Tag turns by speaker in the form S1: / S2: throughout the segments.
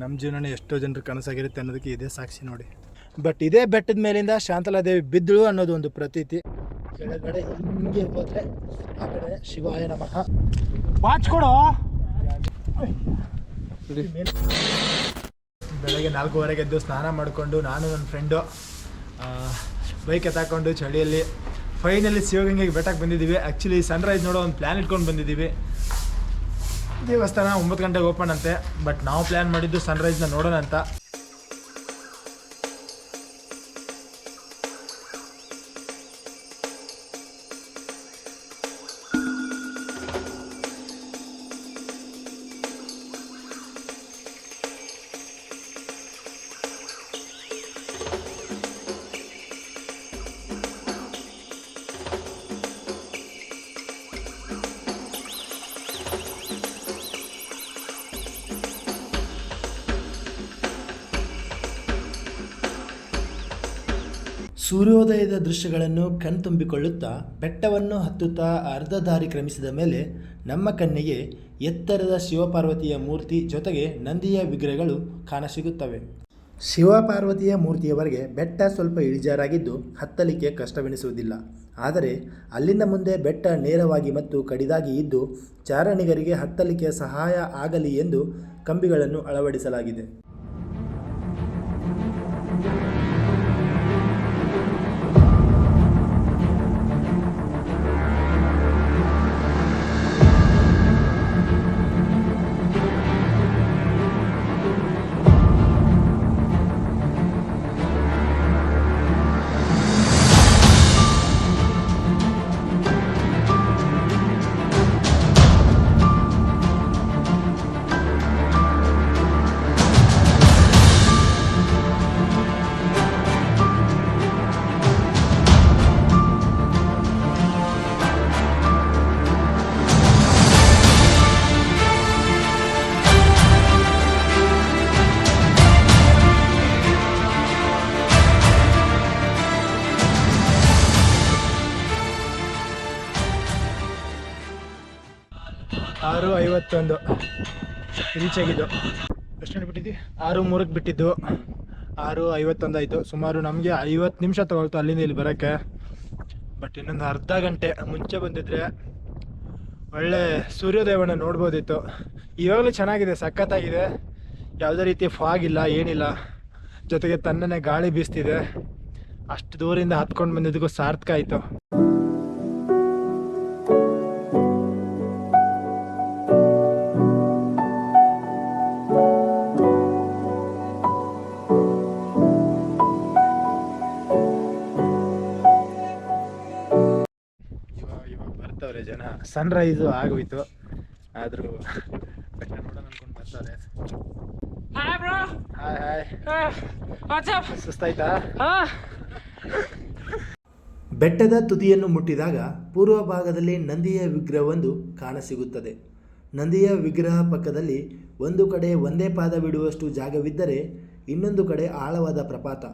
S1: ನಮ್ಮ ಜೀವನನೇ ಎಷ್ಟೋ ಜನರು ಕನಸಾಗಿರುತ್ತೆ ಅನ್ನೋದಕ್ಕೆ ಇದೇ ಸಾಕ್ಷಿ ನೋಡಿ. ಬಟ್ ಇದೇ ಬೆಟ್ಟದ ಮೇಲಿಂದ ಶಾಂತಲಾದೇವಿ ಬಿದ್ದಳು ಅನ್ನೋದು ಒಂದು ಪ್ರತೀತಿ. ಕೆಳಗಡೆ ಹಿಂಗೆ ಹೋದ್ರೆ ಆ ಕಡೆ ಶಿವಾಯ ನಮಃ. ಬಾಚ್ಕೊಡು ಬೆಳಗ್ಗೆ ನಾಲ್ಕೂವರೆಗೆ ಎದ್ದು ಸ್ನಾನ ಮಾಡಿಕೊಂಡು ನಾನು ನನ್ನ ಫ್ರೆಂಡು ಬೈಕ್ ಎತ್ತಾಕೊಂಡು ಚಳಿಯಲ್ಲಿ ಫೈನಲಿ ಶಿವಗಂಗೆಗೆ ಬೆಟ್ಟಕ್ಕೆ ಬಂದಿದ್ದೀವಿ. ಆ್ಯಕ್ಚುಲಿ ಸನ್ರೈಸ್ ನೋಡೋ ಒಂದು ಪ್ಲ್ಯಾನ್ ಇಟ್ಕೊಂಡು ಬಂದಿದ್ದೀವಿ. ದೇವಸ್ಥಾನ ಒಂಬತ್ತು ಗಂಟೆಗೆ ಓಪನ್ ಅಂತೆ ಬಟ್ ನಾವು ಪ್ಲ್ಯಾನ್ ಮಾಡಿದ್ದು ಸನ್ರೈಸ್ನ ನೋಡೋಣ ಅಂತ.
S2: ಸೂರ್ಯೋದಯದ ದೃಶ್ಯಗಳನ್ನು ಕಣ್ತುಂಬಿಕೊಳ್ಳುತ್ತಾ ಬೆಟ್ಟವನ್ನು ಹತ್ತುತ್ತಾ ಅರ್ಧ ದಾರಿ ಕ್ರಮಿಸಿದ ಮೇಲೆ ನಮ್ಮ ಕಣ್ಣಿಗೆ ಎತ್ತರದ ಶಿವಪಾರ್ವತಿಯ ಮೂರ್ತಿ ಜೊತೆಗೆ ನಂದಿಯ ವಿಗ್ರಹಗಳು ಕಾಣಸಿಗುತ್ತವೆ. ಶಿವಪಾರ್ವತಿಯ ಮೂರ್ತಿಯವರೆಗೆ ಬೆಟ್ಟ ಸ್ವಲ್ಪ ಇಳಿಜಾರಾಗಿದ್ದು ಹತ್ತಲಿಕ್ಕೆ ಕಷ್ಟವೆನಿಸುವುದಿಲ್ಲ. ಆದರೆ ಅಲ್ಲಿಂದ ಮುಂದೆ ಬೆಟ್ಟ ನೇರವಾಗಿ ಮತ್ತು ಕಡಿದಾಗಿ ಇದ್ದು ಚಾರಣಿಗರಿಗೆ ಹತ್ತಲಿಕ್ಕೆ ಸಹಾಯ ಆಗಲಿ ಎಂದು ಕಂಬಿಗಳನ್ನು ಅಳವಡಿಸಲಾಗಿದೆ.
S1: ರೀಚ್ ಆಗಿದ್ದು ಎಷ್ಟು ಗಂಟೆ ಬಿಟ್ಟಿದ್ವಿ ಆರು ಮೂರಕ್ಕೆ ಬಿಟ್ಟಿದ್ದು. ಆರು ಐವತ್ತೊಂದಾಯಿತು. ಸುಮಾರು ನಮಗೆ ಐವತ್ತು ನಿಮಿಷ ತಗೊಳ್ತು ಅಲ್ಲಿಂದ ಇಲ್ಲಿ ಬರೋಕ್ಕೆ. ಬಟ್ ಇನ್ನೊಂದು ಅರ್ಧ ಗಂಟೆ ಮುಂಚೆ ಬಂದಿದ್ರೆ ಒಳ್ಳೆ ಸೂರ್ಯೋದಯವನ್ನು ನೋಡ್ಬೋದಿತ್ತು. ಇವಾಗಲೂ ಚೆನ್ನಾಗಿದೆ, ಸಖತ್ತಾಗಿದೆ. ಯಾವುದೇ ರೀತಿ ಫಾಗ್ ಇಲ್ಲ, ಏನಿಲ್ಲ. ಜೊತೆಗೆ ತನ್ನನೇ ಗಾಳಿ ಬೀಸ್ತಿದೆ. ಅಷ್ಟು ದೂರಿಂದ ಹತ್ಕೊಂಡು ಬಂದಿದ್ದಕ್ಕೂ ಸಾರ್ಥಕ ಆಯಿತು. ಸನ್ರೈಸು ಆಗೋಯ್ತು. ಆದರೂ ಬೆಟ್ಟ ನೋಡೋಣ ಅನ್ಕೊಂಡು ಬರ್ತಾರೆ
S3: Hi, bro.
S1: Hi hi
S3: Uh?
S1: ಸುಸ್ತಾಯ್ತಾ?
S2: ಬೆಟ್ಟದ ತುದಿಯನ್ನು ಮುಟ್ಟಿದಾಗ ಪೂರ್ವ ಭಾಗದಲ್ಲಿ ನಂದಿಯ ವಿಗ್ರಹವೊಂದು ಕಾಣಸಿಗುತ್ತದೆ. ನಂದಿಯ ವಿಗ್ರಹ ಪಕ್ಕದಲ್ಲಿ ಒಂದು ಕಡೆ ಒಂದೇ ಪಾದವಿಡುವಷ್ಟು ಜಾಗವಿದ್ದರೆ ಇನ್ನೊಂದು ಕಡೆ ಆಳವಾದ ಪ್ರಪಾತ.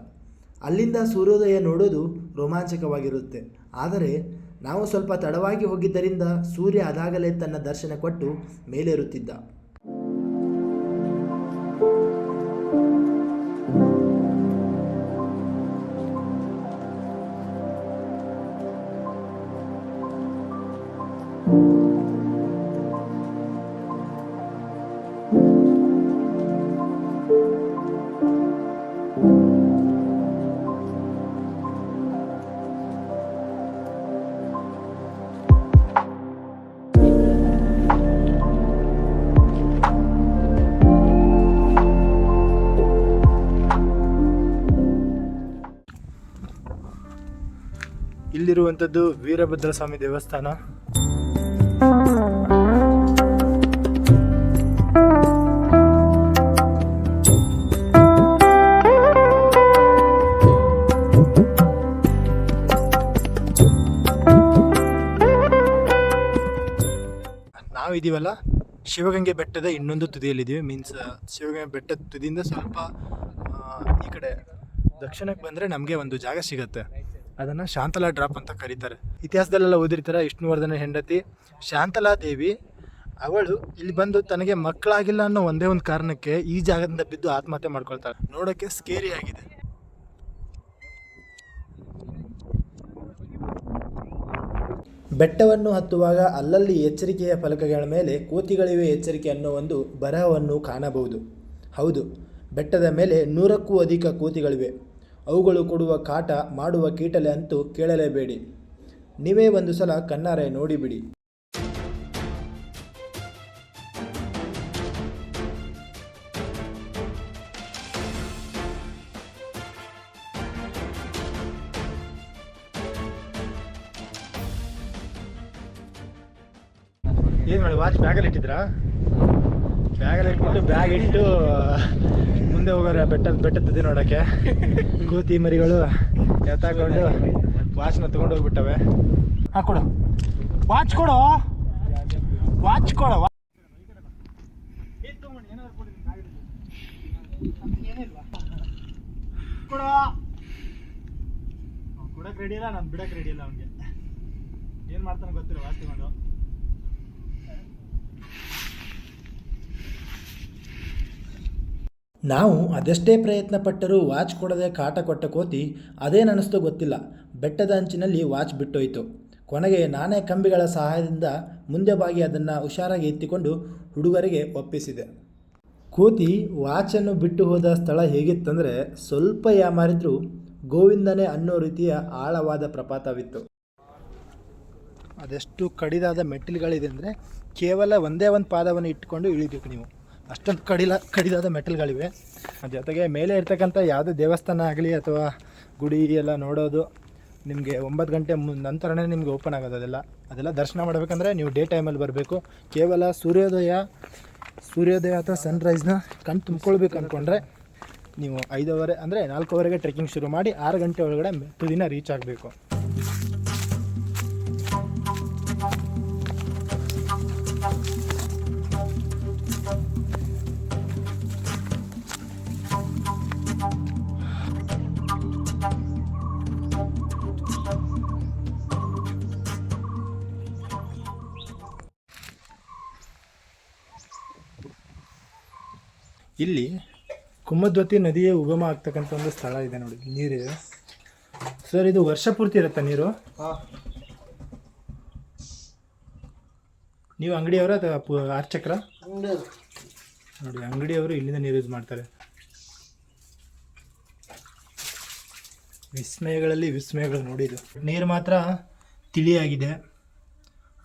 S2: ಅಲ್ಲಿಂದ ಸೂರ್ಯೋದಯ ನೋಡೋದು ರೋಮಾಂಚಕವಾಗಿರುತ್ತೆ. ಆದರೆ ನಾವು ಸ್ವಲ್ಪ ತಡವಾಗಿ ಹೋಗಿದ್ದರಿಂದ ಸೂರ್ಯ ಅದಾಗಲೇ ತನ್ನ ದರ್ಶನ ಕೊಟ್ಟು ಮೇಲೇರುತ್ತಿದ್ದ.
S1: ಇಲ್ಲಿರುವಂಥದ್ದು ವೀರಭದ್ರ ಸ್ವಾಮಿ ದೇವಸ್ಥಾನ. ನಾವಿದ್ದೀವಲ್ಲ ಶಿವಗಂಗೆ ಬೆಟ್ಟದ ಇನ್ನೊಂದು ತುದಿಯಲ್ಲಿದ್ದೀವಿ. ಮೀನ್ಸ್ ಶಿವಗಂಗೆ ಬೆಟ್ಟದ ತುದಿಯಿಂದ ಸ್ವಲ್ಪ ಈ ಕಡೆ ದಕ್ಷಿಣಕ್ಕೆ ಬಂದರೆ ನಮಗೆ ಒಂದು ಜಾಗ ಸಿಗತ್ತೆ. ಅದನ್ನು ಶಾಂತಲಾ ಡ್ರಾಪ್ ಅಂತ ಕರೀತಾರೆ. ಇತಿಹಾಸದಲ್ಲೆಲ್ಲ ಓದಿರ್ತಾರೆ? ವಿಷ್ಣುವರ್ಧನ ಹೆಂಡತಿ ಶಾಂತಲಾ ದೇವಿ, ಅವಳು ಇಲ್ಲಿ ಬಂದು ತನಗೆ ಮಕ್ಕಳಾಗಿಲ್ಲ ಅನ್ನೋ ಒಂದೇ ಒಂದು ಕಾರಣಕ್ಕೆ ಈ ಜಾಗದಿಂದ ಬಿದ್ದು ಆತ್ಮಹತ್ಯೆ ಮಾಡ್ಕೊಳ್ತಾಳೆ. ನೋಡೋಕ್ಕೆ ಸ್ಕೇರಿ ಆಗಿದೆ.
S2: ಬೆಟ್ಟವನ್ನು ಹತ್ತುವಾಗ ಅಲ್ಲಲ್ಲಿ ಎಚ್ಚರಿಕೆಯ ಫಲಕಗಳ ಮೇಲೆ ಕೋತಿಗಳಿವೆ ಎಚ್ಚರಿಕೆ ಅನ್ನೋ ಒಂದು ಬರಹವನ್ನು ಕಾಣಬಹುದು. ಹೌದು, ಬೆಟ್ಟದ ಮೇಲೆ ನೂರಕ್ಕೂ ಅಧಿಕ ಕೋತಿಗಳಿವೆ. ಅವುಗಳು ಕೊಡುವ ಕಾಟ ಮಾಡುವ ಕೀಟಲೆ ಅಂತೂ ಕೇಳಲೇಬೇಡಿ. ನೀವೇ ಒಂದು ಸಲ ಕಣ್ಣಾರೆ ನೋಡಿಬಿಡಿ.
S1: ಏನು ಮಾಡಿ ವಾಚ್ ಬ್ಯಾಗಲ್ಲಿ ಇಟ್ಟಿದ್ರಾ ಬ್ಯಾಗಲ್ಲಿ ಇಟ್ಬಿಟ್ಟು ಬ್ಯಾಗ್ ಇಟ್ಟು ಮುಂದೆ ಹೋಗೋರೆ ಬೆಟ್ಟದ ಬೆಟ್ಟದ ತುದಿ ನೋಡೋಕ್ಕೆ ಕೂತಿ ಮರಿಗಳು ಎತ್ತಾಕೊಂಡು ವಾಚ್ನ ತೊಗೊಂಡು ಹೋಗ್ಬಿಟ್ಟವೆ. ಹಾಕೊಡು ವಾಚ್ ಕೊಡು. ವಾಚ್ ಕೊಡು. ಕೊಡಕ್ ರೆಡಿ ಇಲ್ಲ, ನಾನು ಬಿಡಕ್ ರೆಡಿ ಇಲ್ಲ ಅವ್ನಿಗೆ. ಏನು ಮಾಡ್ತಾನೆ ಗೊತ್ತಿಲ್ಲ ವಾಚ್ ತಗೊಂಡು.
S2: ನಾವು ಅದೆಷ್ಟೇ ಪ್ರಯತ್ನ ಪಟ್ಟರೂ ವಾಚ್ ಕೊಡದೆ ಕಾಟ ಕೊಟ್ಟ ಕೋತಿ ಅದೇನನಿಸ್ತೋ ಗೊತ್ತಿಲ್ಲ. ಬೆಟ್ಟದ ಅಂಚಿನಲ್ಲಿ ವಾಚ್ ಬಿಟ್ಟೋಯ್ತು. ಕೊನೆಗೆ ನಾನೇ ಕಂಬಿಗಳ ಸಹಾಯದಿಂದ ಮುಂದೆ ಬಾಗಿ ಅದನ್ನು ಹುಷಾರಾಗಿ ಎತ್ತಿಕೊಂಡು ಹುಡುಗರಿಗೆ ಒಪ್ಪಿಸಿದೆ. ಕೋತಿ ವಾಚನ್ನು ಬಿಟ್ಟು ಹೋದ ಸ್ಥಳ ಹೇಗಿತ್ತಂದರೆ ಸ್ವಲ್ಪ ಯಾಮಾರಿದ್ರೂ ಗೋವಿಂದನೇ ಅನ್ನೋ ರೀತಿಯ ಆಳವಾದ ಪ್ರಪಾತವಿತ್ತು.
S1: ಅದೆಷ್ಟು ಕಡಿದಾದ ಮೆಟ್ಟಿಲುಗಳಿದೆ ಅಂದರೆ ಕೇವಲ ಒಂದೇ ಒಂದು ಪಾದವನ್ನು ಇಟ್ಟುಕೊಂಡು ಇಳಿಬೇಕು ನೀವು. ಅಷ್ಟೊಂದು ಕಡಿಲ ಕಡಿದಾದ ಮೆಟಲ್ಗಳಿವೆ. ಜೊತೆಗೆ ಮೇಲೆ ಇರ್ತಕ್ಕಂಥ ಯಾವುದೇ ದೇವಸ್ಥಾನ ಆಗಲಿ ಅಥವಾ ಗುಡಿ ಎಲ್ಲ ನೋಡೋದು, ನಿಮಗೆ ಒಂಬತ್ತು ಗಂಟೆ ಮು, ನಂತರನೇ ನಿಮಗೆ ಓಪನ್ ಆಗೋದು ಅದೆಲ್ಲ. ಅದೆಲ್ಲ ದರ್ಶನ ಮಾಡಬೇಕಂದ್ರೆ ನೀವು ಡೇ ಟೈಮಲ್ಲಿ ಬರಬೇಕು. ಕೇವಲ ಸೂರ್ಯೋದಯ ಸೂರ್ಯೋದಯ ಅಥವಾ ಸನ್ರೈಸ್ನ ಕಣ್ಣು ತುಂಬ್ಕೊಳ್ಬೇಕು ಅಂದ್ಕೊಂಡ್ರೆ ನೀವು ಐದೂವರೆ ಅಂದರೆ ನಾಲ್ಕೂವರೆಗೆ ಟ್ರೆಕ್ಕಿಂಗ್ ಶುರು ಮಾಡಿ ಆರು ಗಂಟೆ ಒಳಗಡೆ ತುದಿನ ರೀಚ್ ಆಗಬೇಕು. ಇಲ್ಲಿ ಕುಮದ್ವತಿ ನದಿಯೇ ಉಗಮ ಆಗ್ತಕ್ಕಂಥ ಒಂದು ಸ್ಥಳ ಇದೆ ನೋಡಿ ನೀರು ಸರ್ ಇದು ವರ್ಷ ಪೂರ್ತಿ ಇರುತ್ತಾ ನೀರು? ನೀವು ಅಂಗಡಿಯವರ ಅಥವಾ ಆರ್ಚಕ್ರ ನೋಡಿ ಅಂಗಡಿಯವರು ಇಲ್ಲಿಂದ ನೀರು ಯೂಸ್ ಮಾಡ್ತಾರೆ. ವಿಸ್ಮಯಗಳಲ್ಲಿ ವಿಸ್ಮಯಗಳು ನೋಡಿದ್ದು ನೀರು ಮಾತ್ರ ತಿಳಿಯಾಗಿದೆ.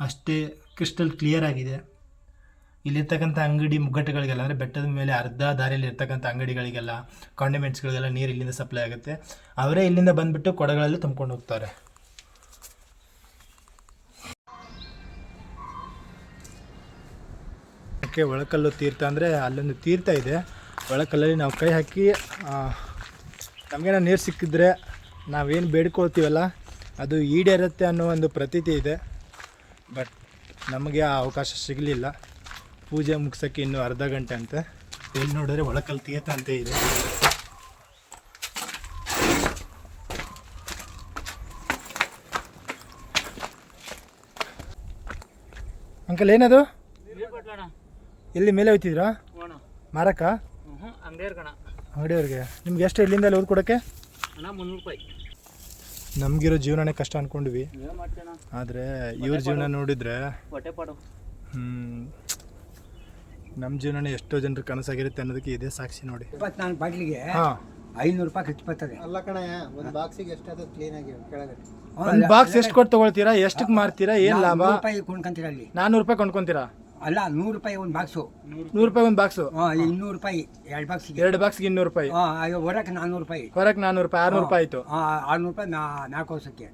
S1: ಅಷ್ಟೇ ಕ್ರಿಸ್ಟಲ್ ಕ್ಲಿಯರ್ ಆಗಿದೆ. ಇಲ್ಲಿರ್ತಕ್ಕಂಥ ಅಂಗಡಿ ಮುಗ್ಗಟ್ಟುಗಳಿಗೆಲ್ಲ, ಅಂದರೆ ಬೆಟ್ಟದ ಮೇಲೆ ಅರ್ಧ ದಾರಿಯಲ್ಲಿ ಇರ್ತಕ್ಕಂಥ ಅಂಗಡಿಗಳಿಗೆಲ್ಲ ಕಾಂಡಿಮೆಂಟ್ಸ್ಗಳಿಗೆಲ್ಲ ನೀರು ಇಲ್ಲಿಂದ ಸಪ್ಲೈ ಆಗುತ್ತೆ. ಅವರೇ ಇಲ್ಲಿಂದ ಬಂದುಬಿಟ್ಟು ಕೊಡಗಳಲ್ಲಿ ತುಂಬ್ಕೊಂಡು ಹೋಗ್ತಾರೆ. ಓಕೆ ಒಳಕಲ್ಲು ತೀರ್ಥ ಅಂದರೆ ಅಲ್ಲೊಂದು ತೀರ್ಥ ಇದೆ. ಒಳಕಲ್ಲಲ್ಲಿ ನಾವು ಕೈ ಹಾಕಿ ನಮಗೇನೋ ನೀರು ಸಿಕ್ಕಿದ್ರೆ ನಾವೇನು ಬೇಡ್ಕೊಳ್ತೀವಲ್ಲ, ಅದು ಈಡೇರುತ್ತೆ ಅನ್ನೋ ಒಂದು ಪ್ರತೀತಿ ಇದೆ. ಬಟ್ ನಮಗೆ ಆ ಅವಕಾಶ ಸಿಗಲಿಲ್ಲ. ಪೂಜೆ ಮುಗ್ಸೋಕ್ಕೆ ಇನ್ನೂ ಅರ್ಧ ಗಂಟೆ ಅಂತ. ಎಲ್ಲಿ ನೋಡಿದ್ರೆ ಒಳಕಲ್ ತೀರ್ಥ ಅಂತ ಇದೆ. ಅಂಕಲ್ ಏನದು? ಎಲ್ಲಿ ಮೇಲೆ ಹೋಯ್ತಿದ್ರಾ ಮಾರಕ್ಕ ಅಂಗಡಿಯವ್ರಿಗೆ. ನಿಮ್ಗೆ ಎಷ್ಟು ಇಲ್ಲಿಂದ ಅಲ್ಲಿ ಕೊಡಕ್ಕೆ? ನಮ್ಗಿರೋ ಜೀವನನೇ ಕಷ್ಟ
S3: ಅನ್ಕೊಂಡ್ವಿ.
S1: ಆದರೆ ಇವ್ರ ಜೀವನ ನೋಡಿದ್ರೆ
S3: ಹ್ಮ್ ಪಾಡು.
S1: ನಮ್ಮ ಜೀವನನೇ ಎಷ್ಟೋ ಜನರ ಕನಸಾಗಿರುತ್ತೆ ಅನ್ನೋದಕ್ಕೆ ಇದೇ ಸಾಕ್ಷಿ ನೋಡಿ.
S4: ಇಪ್ಪತ್ನಾಲ್ಕು ಬಾಟ್ಲಿಗೆ
S1: ಹಾಂ.
S4: ಐನೂರು ರೂಪಾಯಿ ಖರ್ಚು ಬರ್ತದೆ.
S5: ಅಲ್ಲ ಕಣಯ್ಯ ಒಂದು ಬಾಕ್ಸಿಗೆ ಎಷ್ಟಾದ್ರೂ ಕ್ಲೀನ್ ಆಗಿ ಕೆಳಗಡೆ.
S1: ಒಂದು ಬಾಕ್ಸ್ ಎಷ್ಟು ಕೊಟ್ಟು ತಗೊಳ್ತೀರಾ ಎಷ್ಟಕ್ಕೆ ಮಾರ್ತೀರಾ ಏನು ಲಾಭ?
S4: ನೂರು ರೂಪಾಯಿ ಕೊಂಡ್ಕೊಂತೀರ ಅಲ್ಲಿ?
S1: ನಾನ್ನೂರು ರೂಪಾಯಿ ಕೊಂಡ್ಕೊಂತೀರಾ?
S4: ಅಲ್ಲ ನೂರು ರೂಪಾಯಿ ಒಂದು ಬಾಕ್ಸು.
S1: ನೂರು ರೂಪಾಯಿ ಒಂದು ಬಾಕ್ಸು?
S4: ಇನ್ನೂರು ರೂಪಾಯಿ ಎರಡು ಬಾಕ್ಸಿಗೆ.
S1: ಎರಡು ಬಾಕ್ಸ್ಗೆ ಇನ್ನೂರು ರೂಪಾಯಿ?
S4: ಹೊರಕ್ಕೆ ನಾನ್ನೂರು ರೂಪಾಯಿ.
S1: ಹೊರಗೆ ನಾನ್ನೂರು ರೂಪಾಯಿ ಆರುನೂರು ರೂಪಾಯಿ ಆಯಿತು.
S4: ಆರುನೂರು ರೂಪಾಯಿ ನಾ ನಾಲ್ಕು ವರ್ಷಕ್ಕೆ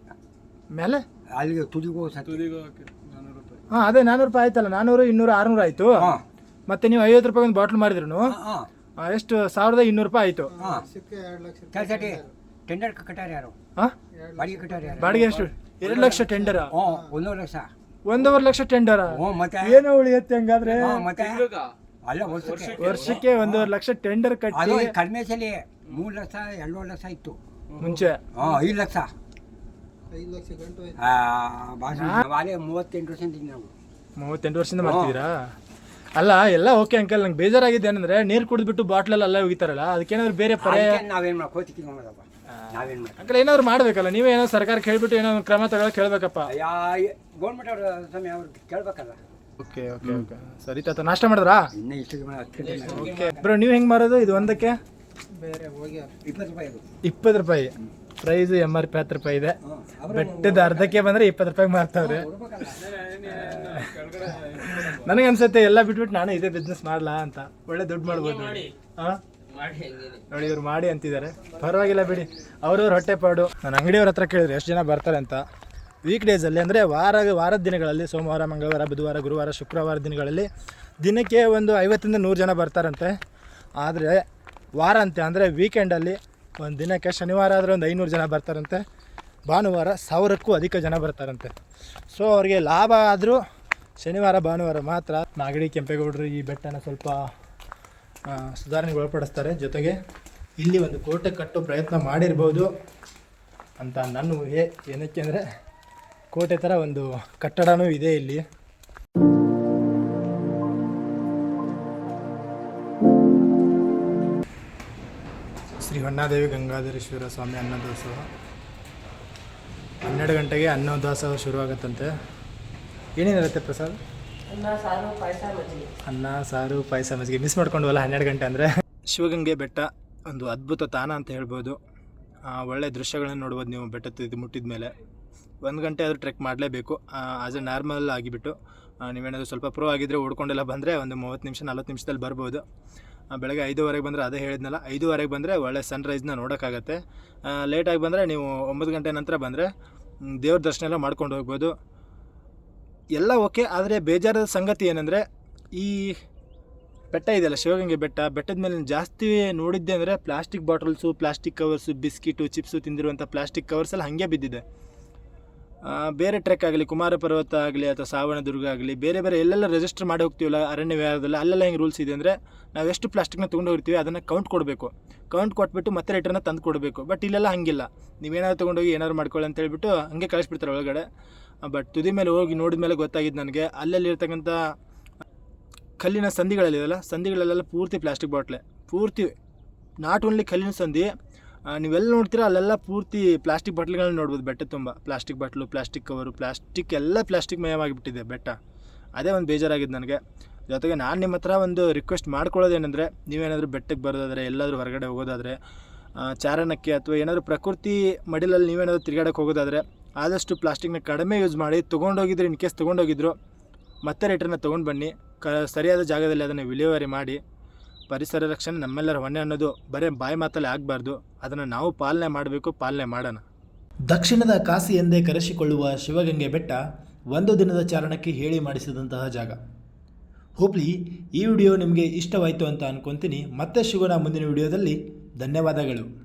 S1: ಮೇಲೆ?
S4: ಅಲ್ಲಿಗೆ ತುದಿಗೂ ಸತಿ
S1: ಹಾಂ ಅದೇ ನಾನ್ನೂರು ರೂಪಾಯಿ ಆಯ್ತಲ್ಲ ನಾನ್ನೂರು ಇನ್ನೂರು ಆರುನೂರು ಆಯಿತು?
S4: ಹಾಂ.
S1: ಮತ್ತೆ ನೀವು ಐವತ್ತು ರೂಪಾಯಿ ಒಂದು ಬಾಟ್ಲ್ ಮಾರಿದ್ರು
S4: ಹಾಂ
S1: ಎಷ್ಟು? ಸಾವಿರದ ಇನ್ನೂರು ರೂಪಾಯಿ ಆಯಿತು.
S4: ಹಾಂ.
S5: ಸಿಕ್ಕೆ ಎರಡು ಲಕ್ಷ
S4: ಟೆಂಡರ್ ಕಟ್ಟಾರ ಯಾರು?
S1: ಹಾಂ
S4: ಬಾಡಿಗೆ ಕಟ್ಟಾರ ಯಾರು?
S1: ಬಾಡಿಗೆ ಎಷ್ಟು? ಎರಡು ಲಕ್ಷ ಟೆಂಡರ್
S4: ಒಂದೂವರೆ ಲಕ್ಷ.
S1: ಒಂದೂವರೆ ಲಕ್ಷ ಟೆಂಡರ್
S4: ಏನು ಮತ್ತೆ?
S1: ಏನೋ ಉಳಿಯುತ್ತೆ ಹಂಗಾದ್ರೆ?
S4: ಅಲ್ಲ ವರ್ಷಕ್ಕೆ.
S1: ವರ್ಷಕ್ಕೆ ಒಂದೂವರೆ ಲಕ್ಷ ಟೆಂಡರ್ ಕಟ್ಟಿ.
S4: ಕಡಿಮೆ ಸಲ ಮೂರು ಲಕ್ಷ ಎರಡೂವರೆ ಲಕ್ಷ ಇತ್ತು.
S1: ಮುಂಚೆ.
S4: ಹಾಂ ಐದು ಲಕ್ಷ. ಮೂವತ್ತೆಂಟು ವರ್ಷದಿಂದ ನಾವು.
S1: ಮೂವತ್ತೆಂಟು ವರ್ಷದಿಂದ ಮಾಡ್ತಿದ್ದೀರಾ? ಅಲ್ಲ ಎಲ್ಲ ಓಕೆ ಅಂಕಲ್ ನಂಗೆ ಬೇಜಾರಾಗಿದೆ ಏನಂದ್ರೆ ನೀರು ಕುಡಿದ್ಬಿಟ್ಟು ಬಾಟ್ಲಲ್ಲಿ ಅಲ್ಲ ಹೋಗಿತಾರಲ್ಲ ಅದಕ್ಕೇನಾದ್ರು ಬೇರೆ ಪರ್ಯಾಯ
S4: ನಾವೇನು ನಾವೇನ್ ನೋಡೋದಪ್ಪ ನಾವೇನ್ ಮಾಡಿ
S1: ಅಂಕಲ್ ಏನಾದ್ರು ಮಾಡ್ಬೇಕಲ್ಲ ನೀವೇ ಏನೋ ಸರ್ಕಾರಕ್ಕೆ ಹೇಳ್ಬಿಟ್ಟು ಏನೋ ಒಂದು ಕ್ರಮ ತಗೊಳ್ಳೋ ಹೇಳ್ಬೇಕಪ್ಪ
S4: ಯಾ ಗೌರ್ಮೆಂಟ್ ಅವ್ರ ಸಮಯ ಅವ್ರು ಕೇಳ್ಬೇಕಲ್ಲ.
S1: ಓಕೆ ಓಕೆ ಓಕೆ ಸರಿ ತಾತ ನಾಷ್ಟ ಮಾಡಿದ್ರಾ?
S4: ಇನ್ನೇ ಇಷ್ಟು ಜನ ಹತ್ತು ಗಂಟೆ ಮೇಲೆ
S1: ಓಕೆ ಬ್ರೋ ನೀವು ಹೆಂಗೆ ಮಾರೋದು ಇದು ಒಂದಕ್ಕೆ?
S5: ಬೇರೆ ಹೋಗಿ
S4: ಇಪ್ಪತ್ತು ರೂಪಾಯಿ
S1: ಇಪ್ಪತ್ತು ರೂಪಾಯಿ. ಪ್ರೈಸ್ ಎಂ ಆರ್ ಪಿ ಹತ್ತು ರೂಪಾಯಿ ಇದೆ. ಬೆಟ್ಟದ ಅರ್ಧಕ್ಕೆ ಬಂದ್ರೆ ಇಪ್ಪತ್ತು ರೂಪಾಯಿ ಮಾರ್ತಾವ್ರೆ. ನನಗೆ ಅನ್ಸುತ್ತೆ ಎಲ್ಲ ಬಿಟ್ಬಿಟ್ಟು ನಾನು ಇದೇ ಬಿಸ್ನೆಸ್ ಮಾಡ್ಲಾ ಅಂತ. ಒಳ್ಳೆ ದುಡ್ಡು ಮಾಡ್ಬೋದು ನೋಡಿ. ಹಾ? ನೋಡಿ ಇವ್ರು ಮಾಡಿ ಅಂತಿದ್ದಾರೆ. ಪರವಾಗಿಲ್ಲ ಬಿಡಿ. ಅವ್ರವ್ರ ಹೊಟ್ಟೆಪಾಡು ನಾನು ಅಂಗಡಿಯವ್ರ ಹತ್ರ ಕೇಳಿದ್ರೆ ಎಷ್ಟು ಜನ ಬರ್ತಾರೆ ಅಂತ. ವೀಕ್ ಡೇಸಲ್ಲಿ ಅಂದರೆ ವಾರ ವಾರದ ದಿನಗಳಲ್ಲಿ ಸೋಮವಾರ ಮಂಗಳವಾರ ಬುಧವಾರ ಗುರುವಾರ ಶುಕ್ರವಾರ ದಿನಗಳಲ್ಲಿ ದಿನಕ್ಕೆ ಒಂದು ಐವತ್ತರಿಂದ ನೂರು ಜನ ಬರ್ತಾರಂತೆ. ಆದರೆ ಅಂದ್ರೆ ಅಂದರೆ ವೀಕೆಂಡಲ್ಲಿ ಒಂದು ದಿನಕ್ಕೆ ಶನಿವಾರ ಆದರೆ ಒಂದು ಐನೂರು ಜನ ಬರ್ತಾರಂತೆ. ಭಾನುವಾರ ಸಾವಿರಕ್ಕೂ ಅಧಿಕ ಜನ ಬರ್ತಾರಂತೆ. ಸೊ ಅವ್ರಿಗೆ ಲಾಭ ಆದರೂ ಶನಿವಾರ, ಭಾನುವಾರ ಮಾತ್ರ ನಾಗಡಿ ಕೆಂಪೇಗೌಡರು ಈ ಬೆಟ್ಟನ ಸ್ವಲ್ಪ ಸುಧಾರಣೆಗೆ ಒಳಪಡಿಸ್ತಾರೆ. ಜೊತೆಗೆ ಇಲ್ಲಿ ಒಂದು ಕೋಟೆ ಕಟ್ಟೋ ಪ್ರಯತ್ನ ಮಾಡಿರ್ಬೋದು ಅಂತ ನನ್ನ ಊಹೆ. ಏನಕ್ಕೆ ಅಂದರೆ ಕೋಟೆ ಥರ ಒಂದು ಕಟ್ಟಡನೂ ಇದೆ ಇಲ್ಲಿ. ಶ್ರೀ ಹೊನ್ನಾದೇವಿ ಗಂಗಾಧರೇಶ್ವರ ಸ್ವಾಮಿ ಅನ್ನದಾಸೋಹ ಹನ್ನೆರಡು ಗಂಟೆಗೆ ಅನ್ನದಾಸೋಹ ಶುರುವಾಗುತ್ತಂತೆ. ಏನೇನಿರುತ್ತೆ ಪ್ರಸಾದ್? ಅನ್ನ ಸಾರು ಪಾಯಸ ಮಜ್ಜಿಗೆ. ಮಿಸ್ ಮಾಡ್ಕೊಂಡ್ವಲ್ಲ ಹನ್ನೆರಡು ಗಂಟೆ ಅಂದರೆ? ಶಿವಗಂಗೆ ಬೆಟ್ಟ ಒಂದು ಅದ್ಭುತ ತಾಣ ಅಂತ ಹೇಳ್ಬೋದು. ಆ, ಒಳ್ಳೆ ದೃಶ್ಯಗಳನ್ನು ನೋಡ್ಬೋದು ನೀವು ಬೆಟ್ಟ ಇದು ಮುಟ್ಟಿದ ಮೇಲೆ. ಒಂದು ಗಂಟೆ ಆದರೂ ಟ್ರೆಕ್ ಮಾಡಲೇಬೇಕು. ಆಸ್ ಎ ನಾರ್ಮಲ್ ಆಗಿಬಿಟ್ಟು ನೀವೇನಾದರೂ ಸ್ವಲ್ಪ ಪ್ರೋ ಆಗಿದ್ದರೆ ಓಡ್ಕೊಂಡೆಲ್ಲ ಬಂದರೆ ಒಂದು ಮೂವತ್ತು ನಿಮಿಷ ನಲ್ವತ್ತು ನಿಮಿಷದಲ್ಲಿ ಬರ್ಬೋದು. ಬೆಳಗ್ಗೆ ಐದುವರೆಗೆ ಬಂದರೆ ಅದೇ ಹೇಳಿದ್ನಲ್ಲ ಐದುವರೆಗೆ ಬಂದರೆ ಒಳ್ಳೆ ಸನ್ರೈಸ್ನ ನೋಡೋಕ್ಕಾಗತ್ತೆ. ಲೇಟಾಗಿ ಬಂದರೆ ನೀವು ಒಂಬತ್ತು ಗಂಟೆ ನಂತರ ಬಂದರೆ ದೇವ್ರ ದರ್ಶನ ಎಲ್ಲ ಮಾಡ್ಕೊಂಡು ಹೋಗ್ಬೋದು. ಎಲ್ಲ ಓಕೆ, ಆದರೆ ಬೇಜಾರದ ಸಂಗತಿ ಏನಂದರೆ, ಈ ಬೆಟ್ಟ ಇದೆಯಲ್ಲ, ಶಿವಗಂಗೆ ಬೆಟ್ಟ, ಬೆಟ್ಟದ ಮೇಲೆ ಜಾಸ್ತಿ ನೋಡಿದ್ದೆ ಅಂದರೆ, plastic bottles, plastic covers, biscuit, chips ತಿಂದಿರುವಂಥ plastic covers ಎಲ್ಲ ಹಾಗೆ ಬಿದ್ದಿದೆ. ಬೇರೆ ಟ್ರೆಕ್ ಆಗಲಿ, ಕುಮಾರ ಪರ್ವತ ಆಗಲಿ ಅಥವಾ ಸಾವಣದುರ್ಗ ಆಗಲಿ, ಬೇರೆ ಬೇರೆ ಎಲ್ಲೆಲ್ಲ ರಿಜಿಸ್ಟರ್ ಮಾಡಿ ಹೋಗ್ತೀವಲ್ಲ, ಅರಣ್ಯ ವಿಹಾರದಲ್ಲಿ, ಅಲ್ಲೆಲ್ಲ ಹೆಂಗೆ ರೂಲ್ಸ್ ಇದೆ ಅಂದರೆ ನಾವು ಎಷ್ಟು ಪ್ಲಾಸ್ಟಿಕ್ನ ತೊಗೊಂಡು ಹೋಗ್ತೀವಿ ಅದನ್ನು ಕೌಂಟ್ ಕೊಡಬೇಕು. ಕೌಂಟ್ ಕೊಟ್ಬಿಟ್ಟು ಮತ್ತೆ ರಿಟರ್ನ ತಂದು ಕೊಡಬೇಕು. ಬಟ್ ಇಲ್ಲೆಲ್ಲ ಹಂಗಿಲ್ಲ. ನೀವೇನಾದ್ರು ತೊಗೊಂಡೋಗಿ ಏನಾದ್ರು ಮಾಡ್ಕೊಳ್ಳಿ ಅಂತ ಹೇಳ್ಬಿಟ್ಟು ಹಂಗೆ ಕಳಿಸ್ಬಿಡ್ತಾರೆ ಒಳಗಡೆ. ಬಟ್ ತುದಿ ಮೇಲೆ ಹೋಗಿ ನೋಡಿದ ಮೇಲೆ ಗೊತ್ತಾಗಿದ್ದು ನನಗೆ ಅಲ್ಲಲ್ಲಿರ್ತಕ್ಕಂಥ ಕಲ್ಲಿನ ಸಂಧಿಗಳಲ್ಲಿದೆಯಲ್ಲ ಸಂಧಿಗಳಲ್ಲೆಲ್ಲ ಪೂರ್ತಿ ಪ್ಲಾಸ್ಟಿಕ್ ಬಾಟ್ಲೆ ಪೂರ್ತಿ ನಾಟ್ ಓನ್ಲಿ ಕಲ್ಲಿನ ಸಂಧಿ ನೀವೆಲ್ಲ ನೋಡ್ತೀರಾ, ಅಲ್ಲೆಲ್ಲ ಪೂರ್ತಿ ಪ್ಲಾಸ್ಟಿಕ್ ಬಟ್ಲುಗಳನ್ನ ನೋಡ್ಬೋದು, ಬೆಟ್ಟ ತುಂಬ. Plastic bottle plastic cover plastic ಎಲ್ಲ ಪ್ಲಾಸ್ಟಿಕ್ ಮಯವಾಗಿಬಿಟ್ಟಿದೆ ಬೆಟ್ಟ. ಅದೇ ಒಂದು ಬೇಜಾರಾಗಿದ್ದು ನನಗೆ. ಜೊತೆಗೆ ನಾನು ನಿಮ್ಮ ಹತ್ರ ಒಂದು ರಿಕ್ವೆಸ್ಟ್ ಮಾಡ್ಕೊಳ್ಳೋದೇನೆಂದರೆ, ನೀವೇನಾದರೂ ಬೆಟ್ಟಕ್ಕೆ ಬರೋದಾದರೆ, ಎಲ್ಲಾದರೂ ಹೊರಗಡೆ ಹೋಗೋದಾದರೆ ಚಾರಣಕ್ಕೆ ಅಥವಾ ಏನಾದರೂ ಪ್ರಕೃತಿ ಮಡಿಲಲ್ಲಿ ನೀವೇನಾದರೂ ತಿರುಗಾಡಕ್ಕೆ ಹೋಗೋದಾದರೆ, ಆದಷ್ಟು ಪ್ಲಾಸ್ಟಿಕ್ನ ಕಡಿಮೆ ಯೂಸ್ ಮಾಡಿ ತೊಗೊಂಡೋಗಿದ್ರೆ ಇನ್ ಕೇಸ್ ತೊಗೊಂಡೋಗಿದ್ರು, ಮತ್ತೆ ರಿಟರ್ನ ತೊಗೊಂಡು ಬನ್ನಿ. ಕ, ಸರಿಯಾದ ಜಾಗದಲ್ಲಿ ಅದನ್ನು ವಿಲೇವಾರಿ ಮಾಡಿ. ಪರಿಸರ ರಕ್ಷಣೆ ನಮ್ಮೆಲ್ಲರ ಹೊಣೆ ಅನ್ನೋದು ಬರೇ ಬಾಯಿ ಮಾತಲ್ಲಿ ಆಗಬಾರ್ದು. ಅದನ್ನು ನಾವು ಪಾಲನೆ ಮಾಡಬೇಕು, ಪಾಲನೆ ಮಾಡೋಣ.
S2: ದಕ್ಷಿಣದ ಕಾಸಿ ಎಂದೇ ಕರೆಸಿಕೊಳ್ಳುವ ಶಿವಗಂಗೆ ಬೆಟ್ಟ ಒಂದು ದಿನದ ಚಾರಣಕ್ಕೆ ಹೇಳಿ ಮಾಡಿಸಿದಂತಹ ಜಾಗ. ಹೋಪ್ಲಿ ಈ ವಿಡಿಯೋ ನಿಮಗೆ ಇಷ್ಟವಾಯಿತು ಅಂತ ಅನ್ಕೊತೀನಿ. ಮತ್ತೆ ಸಿಗೋಣ ಮುಂದಿನ ವಿಡಿಯೋದಲ್ಲಿ. ಧನ್ಯವಾದಗಳು.